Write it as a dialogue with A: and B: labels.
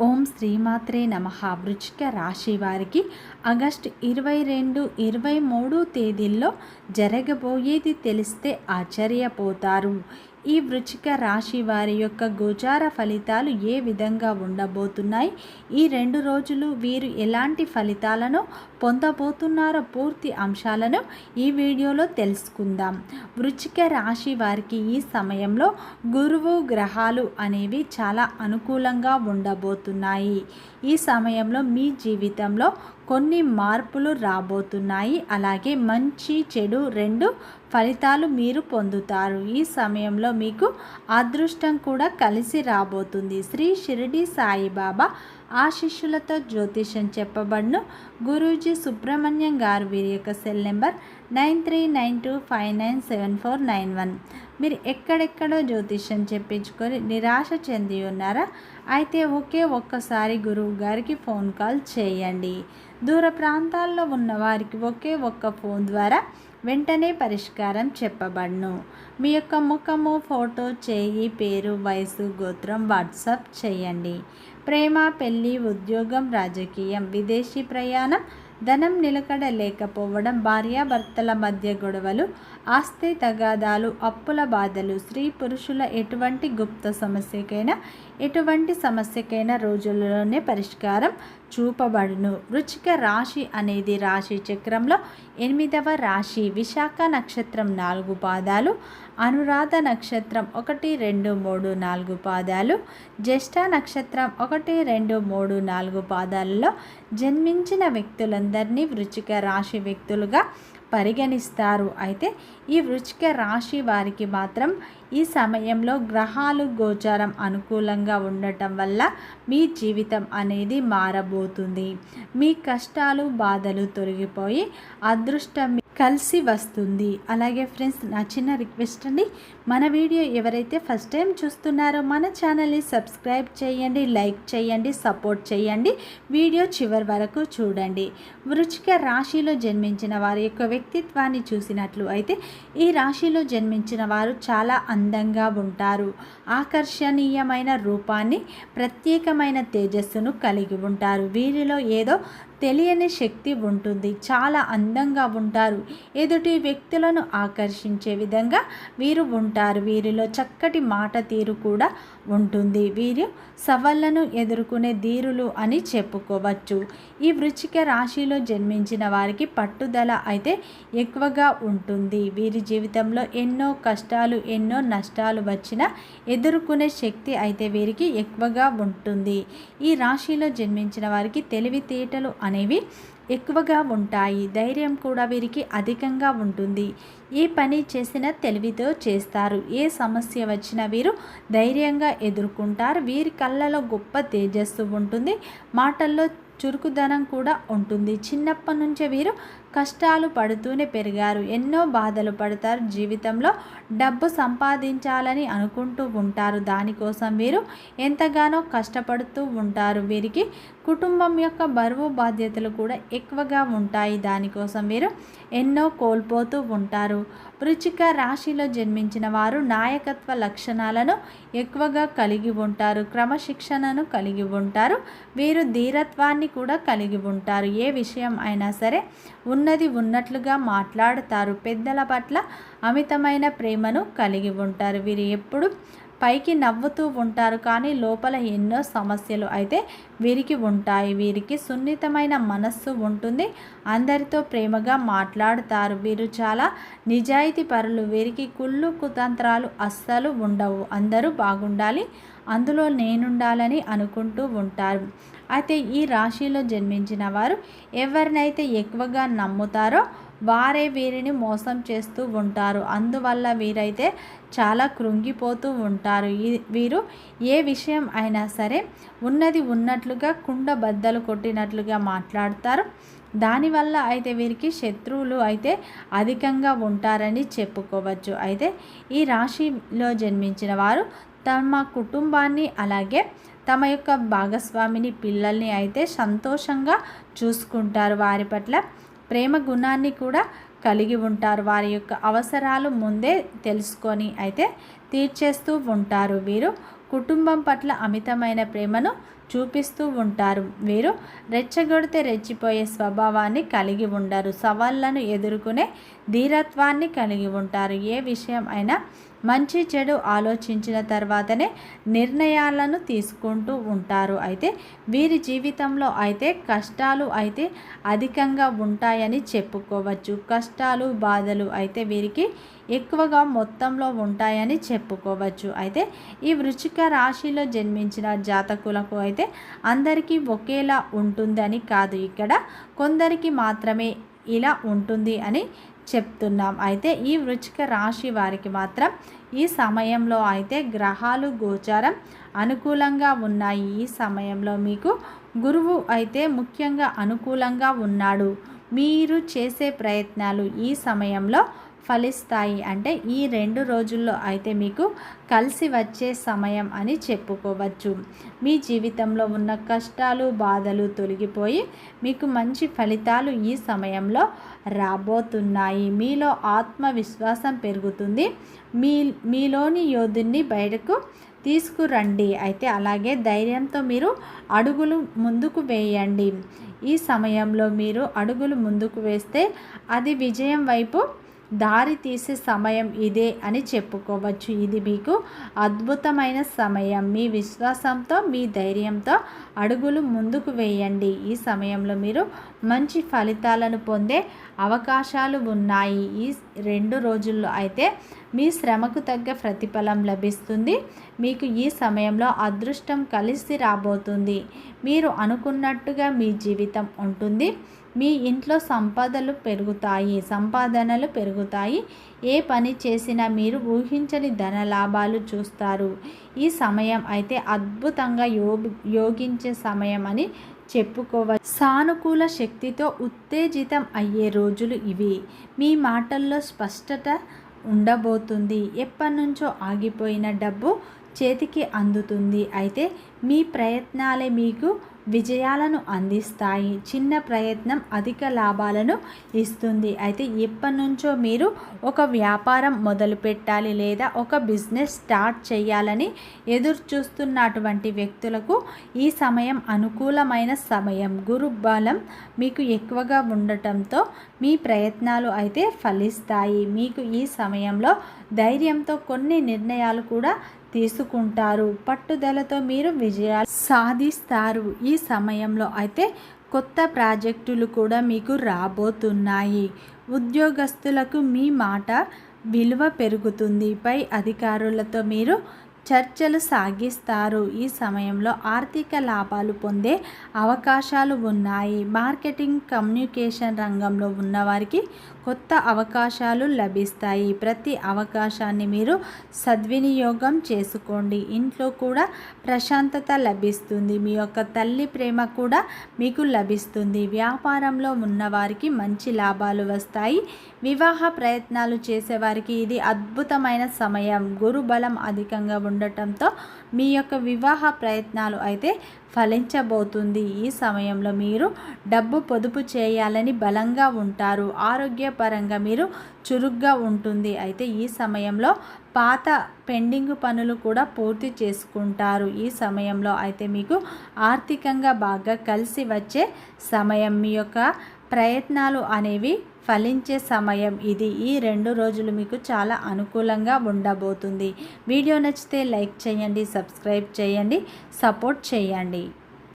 A: ఓం శ్రీమాత్రే నమ. వృచ్చిక రాశి వారికి ఆగస్టు ఇరవై రెండు ఇరవై మూడు తేదీల్లో జరగబోయేది తెలిస్తే ఆశ్చర్యపోతారు. ఈ వృచ్చిక రాశి వారి యొక్క గోచార ఫలితాలు ఏ విధంగా ఉండబోతున్నాయి? ఈ రెండు రోజులు వీరు ఎలాంటి ఫలితాలను పొందబోతున్నారో పూర్తి అంశాలను ఈ వీడియోలో తెలుసుకుందాం. వృచ్చిక రాశి వారికి ఈ సమయంలో గురువు గ్రహాలు అనేవి చాలా అనుకూలంగా ఉండబోతున్నాయి. ఈ సమయంలో మీ జీవితంలో కొన్ని మార్పులు రాబోతున్నాయి. అలాగే మంచి చెడు రెండు ఫలితాలు మీరు పొందుతారు. ఈ సమయంలో మీకు అదృష్టం కూడా కలిసి రాబోతుంది. శ్రీ షిరిడి సాయిబాబా ఆ శిష్యులతో జ్యోతిషం చెప్పబడును. గురూజీ సుబ్రహ్మణ్యం గారు వీరి యొక్క cell number nine three nine two five nine seven four nine one. మీరు ఎక్కడెక్కడో జ్యోతిష్యం చెప్పించుకొని నిరాశ చెంది ఉన్నారా? అయితే ఒకే ఒక్కసారి గురువు గారికి ఫోన్ కాల్ చేయండి. దూర ప్రాంతాల్లో ఉన్న వారికి ఒకే ఒక్క ఫోన్ ద్వారా వెంటనే పరిష్కారం చెప్పబడును. మీ యొక్క ముఖము ఫోటో చేయి పేరు వయసు గోత్రం వాట్సాప్ చేయండి. ప్రేమ పెళ్ళి ఉద్యోగం రాజకీయం విదేశీ ప్రయాణం ధనం నిలకడ లేకపోవడం భార్యాభర్తల మధ్య గొడవలు ఆస్తి తగాదాలు అప్పుల బాధలు స్త్రీ పురుషుల ఎటువంటి గుప్త సమస్యకైనా ఎటువంటి సమస్యకైనా రోజుల్లోనే పరిష్కారం చూపబడును. వృచ్చిక రాశి అనేది రాశి చక్రంలో ఎనిమిదవ రాశి విశాఖ నక్షత్రం నాలుగు పాదాలు అనురాధ నక్షత్రం ఒకటి రెండు మూడు నాలుగు పాదాలు జ్యేష్ఠ నక్షత్రం ఒకటి రెండు మూడు నాలుగు పాదాలలో జన్మించిన వ్యక్తులందరినీ వృచ్చిక రాశి వ్యక్తులుగా పరిగణిస్తారు. అయితే ఈ వృచ్చిక రాశి వారికి మాత్రం ఈ సమయంలో గ్రహాలు గోచారం అనుకూలంగా ఉండటం వల్ల మీ జీవితం అనేది మారబోతుంది. మీ కష్టాలు బాధలు తొలగిపోయి అదృష్టం కలిసి వస్తుంది. అలాగే ఫ్రెండ్స్ నా చిన్న రిక్వెస్ట్ అండి. మన వీడియో ఎవరైతే ఫస్ట్ టైం చూస్తున్నారో మన ఛానల్ని సబ్స్క్రైబ్ చేయండి లైక్ చేయండి సపోర్ట్ చేయండి. వీడియో చివరి వరకు చూడండి. వృచిక రాశిలో జన్మించిన వారి యొక్క వ్యక్తిత్వాన్ని చూసినట్లు అయితే ఈ రాశిలో జన్మించిన వారు చాలా అందంగా ఉంటారు. ఆకర్షణీయమైన రూపాన్ని ప్రత్యేకమైన తేజస్సును కలిగి ఉంటారు. వీరిలో ఏదో తెలియని శక్తి ఉంటుంది. చాలా అందంగా ఉంటారు. ఎదుటి వ్యక్తులను ఆకర్షించే విధంగా వీరు ఉంటారు ఉంటారు. వీరిలో చక్కటి మాట తీరు కూడా ఉంటుంది. వీరు సవాళ్ళను ఎదుర్కొనే ధీరులు అని చెప్పుకోవచ్చు. ఈ వృచ్చిక రాశిలో జన్మించిన వారికి పట్టుదల అయితే ఎక్కువగా ఉంటుంది. వీరి జీవితంలో ఎన్నో కష్టాలు ఎన్నో నష్టాలు వచ్చినా ఎదుర్కొనే శక్తి అయితే వీరికి ఎక్కువగా ఉంటుంది. ఈ రాశిలో జన్మించిన వారికి తెలివితేటలు అనేవి ఎక్కువగా ఉంటాయి. ధైర్యం కూడా వీరికి అధికంగా ఉంటుంది. ఏ పని చేసినా తెలివితో చేస్తారు. ఏ సమస్య వచ్చినా వీరు ధైర్యంగా ఎదుర్కొంటారు. వీరి కళ్ళలో గొప్ప తేజస్సు ఉంటుంది. మాటల్లో చురుకుదనం కూడా ఉంటుంది. చిన్నప్పటి నుంచే వీరు కష్టాలు పడుతూనే పెరిగారు. ఎన్నో బాధలు పడతారు. జీవితంలో డబ్బు సంపాదించాలని అనుకుంటూ ఉంటారు. దానికోసం వీరు ఎంతగానో కష్టపడుతూ ఉంటారు. వీరికి కుటుంబం యొక్క బరువు బాధ్యతలు కూడా ఎక్కువగా ఉంటాయి. దానికోసం వీరు ఎన్నో కోల్పోతూ ఉంటారు. వృచిక రాశిలో జన్మించిన వారు నాయకత్వ లక్షణాలను ఎక్కువగా కలిగి ఉంటారు. క్రమశిక్షణను కలిగి ఉంటారు. వీరు ధీరత్వాన్ని కూడా కలిగి ఉంటారు. ఏ విషయం అయినా సరే ఉన్నది ఉన్నట్లుగా మాట్లాడతారు. పెద్దల పట్ల అమితమైన ప్రేమను కలిగి ఉంటారు. వీరు ఎప్పుడు పైకి నవ్వుతూ ఉంటారు కానీ లోపల ఎన్నో సమస్యలు అయితే వీరికి ఉంటాయి. వీరికి సున్నితమైన మనస్సు ఉంటుంది. అందరితో ప్రేమగా మాట్లాడుతారు. వీరు చాలా నిజాయితీ పరులు వీరికి కుళ్ళు కుతంత్రాలు అస్సలు ఉండవు. అందరూ బాగుండాలి. అందులో నేనుండాలని అనుకుంటూ ఉంటారు. అయితే ఈ రాశిలో జన్మించిన వారు ఎవరినైతే ఎక్కువగా నమ్ముతారో వారే వీరిని మోసం చేస్తూ ఉంటారు. అందువల్ల వీరైతే చాలా కృంగిపోతూ ఉంటారు. వీరు ఏ విషయం అయినా సరే ఉన్నది ఉన్నట్లుగా కుండ బద్దలు కొట్టినట్లుగా మాట్లాడతారు. దానివల్ల అయితే వీరికి శత్రువులు అయితే అధికంగా ఉంటారని చెప్పుకోవచ్చు. అయితే ఈ రాశిలో జన్మించిన వారు తమ కుటుంబాన్ని అలాగే తమ యొక్క భాగస్వామిని పిల్లల్ని అయితే సంతోషంగా చూసుకుంటారు. వారి పట్ల ప్రేమ గుణాన్ని కూడా కలిగి ఉంటారు. వారి యొక్క అవసరాలు ముందే తెలుసుకొని అయితే తీర్చేస్తూ ఉంటారు. వీరు కుటుంబం పట్ల అమితమైన ప్రేమను చూపిస్తూ ఉంటారు. వీరు రెచ్చగొడితే రెచ్చిపోయే స్వభావాన్ని కలిగి ఉండరు. సవాళ్ళను ఎదుర్కొనే ధీరత్వాన్ని కలిగి ఉంటారు. ఏ విషయం అయినా మంచి చెడు ఆలోచించిన తర్వాతనే నిర్ణయాలను తీసుకుంటూ ఉంటారు. అయితే వీరి జీవితంలో అయితే కష్టాలు అయితే అధికంగా ఉంటాయని చెప్పుకోవచ్చు. కష్టాలు బాధలు అయితే వీరికి ఎక్కువగా మొత్తంలో ఉంటాయని చెప్పుకోవచ్చు. అయితే ఈ వృచ్చిక రాశిలో జన్మించిన జాతకులకు అయితే అందరికీ ఒకేలా ఉంటుందని కాదు. ఇక్కడ కొందరికి మాత్రమే ఇలా ఉంటుంది అని చెప్తున్నాం. అయితే ఈ వృచ్చిక రాశి వారికి మాత్రం ఈ సమయంలో అయితే గ్రహాలు గోచారం అనుకూలంగా ఉన్నాయి. ఈ సమయంలో మీకు గురువు అయితే ముఖ్యంగా అనుకూలంగా ఉన్నాడు. మీరు చేసే ప్రయత్నాలు ఈ సమయంలో ఫలిస్తాయి. అంటే ఈ రెండు రోజుల్లో అయితే మీకు కలిసి వచ్చే సమయం అని చెప్పుకోవచ్చు. మీ జీవితంలో ఉన్న కష్టాలు బాధలు తొలగిపోయి మీకు మంచి ఫలితాలు ఈ సమయంలో రాబోతున్నాయి. మీలో ఆత్మవిశ్వాసం పెరుగుతుంది. మీ మీలోని యోధుని బయటకు తీసుకురండి. అయితే అలాగే ధైర్యంతో మీరు అడుగులు ముందుకు వేయండి. ఈ సమయంలో మీరు అడుగులు ముందుకు వేస్తే అది విజయం వైపు దారి తీసే సమయం ఇదే అని చెప్పుకోవచ్చు. ఇది మీకు అద్భుతమైన సమయం. మీ విశ్వాసంతో మీ ధైర్యంతో అడుగులు ముందుకు వేయండి. ఈ సమయంలో మీరు మంచి ఫలితాలను పొందే అవకాశాలు ఉన్నాయి. ఈ రెండు రోజుల్లో అయితే మీ శ్రమకు తగ్గ ప్రతిఫలం లభిస్తుంది. మీకు ఈ సమయంలో అదృష్టం కలిసి రాబోతుంది. మీరు అనుకున్నట్టుగా మీ జీవితం ఉంటుంది. మీ ఇంట్లో సంపదలు పెరుగుతాయి సంపాదనలు పెరుగుతాయి. ఏ పని చేసినా మీరు ఊహించని ధన లాభాలు చూస్తారు. ఈ సమయం అయితే అద్భుతంగా యో యోగించే సమయం అని చెప్పుకోవచ్చు సానుకూల శక్తితో ఉత్తేజితం అయ్యే రోజులు ఇవి. మీ మాటల్లో స్పష్టత ఉండబోతుంది. ఎప్పటి నుంచో ఆగిపోయిన డబ్బు చేతికి అందుతుంది. అయితే మీ ప్రయత్నాలే మీకు విజయాలను అందిస్తాయి. చిన్న ప్రయత్నం అధిక లాభాలను ఇస్తుంది. అయితే ఎప్పటి నుంచో మీరు ఒక వ్యాపారం మొదలు పెట్టాలి లేదా ఒక బిజినెస్ స్టార్ట్ చేయాలని ఎదురు చూస్తున్నటువంటి వ్యక్తులకు ఈ సమయం అనుకూలమైన సమయం. గురు బలం మీకు ఎక్కువగా ఉండటంతో మీ ప్రయత్నాలు అయితే ఫలిస్తాయి. మీకు ఈ సమయంలో ధైర్యంతో కొన్ని నిర్ణయాలు కూడా తీసుకుంటారు. పట్టుదలతో మీరు విజయాలు సాధిస్తారు. ఈ సమయంలో అయితే కొత్త ప్రాజెక్టులు కూడా మీకు రాబోతున్నాయి. ఉద్యోగస్తులకు మీ మాట విలువ పెరుగుతుంది. పై అధికారులతో మీరు చర్చలు సాగిస్తారు. ఈ సమయంలో ఆర్థిక లాభాలు పొందే అవకాశాలు ఉన్నాయి. మార్కెటింగ్ కమ్యూనికేషన్ రంగంలో ఉన్నవారికి కొత్త అవకాశాలు లభిస్తాయి. ప్రతి అవకాశాన్ని మీరు సద్వినియోగం చేసుకోండి. ఇంట్లో కూడా ప్రశాంతత లభిస్తుంది. మీ యొక్క తల్లి ప్రేమ కూడా మీకు లభిస్తుంది. వ్యాపారంలో ఉన్నవారికి మంచి లాభాలు వస్తాయి. వివాహ ప్రయత్నాలు చేసేవారికి ఇది అద్భుతమైన సమయం. గురు బలం అధికంగా ఉండటంతో మీ యొక్క వివాహ ప్రయత్నాలు అయితే ఫలించబోతుంది. ఈ సమయంలో మీరు డబ్బు పొదుపు చేయాలని బలంగా ఉంటారు. ఆరోగ్యపరంగా మీరు చురుగ్గా ఉంటుంది. అయితే ఈ సమయంలో పాత పెండింగ్ పనులు కూడా పూర్తి చేసుకుంటారు. ఈ సమయంలో అయితే మీకు ఆర్థికంగా బాగా కలిసి వచ్చే సమయం. మీ యొక్క ప్రయత్నాలు అనేవి ఫలించే సమయం. ఇది ఈ రెండు రోజులు మీకు చాలా అనుకూలంగా ఉండబోతుంది. వీడియో నచ్చితే లైక్ చేయండి సబ్స్క్రైబ్ చేయండి సపోర్ట్ చేయండి.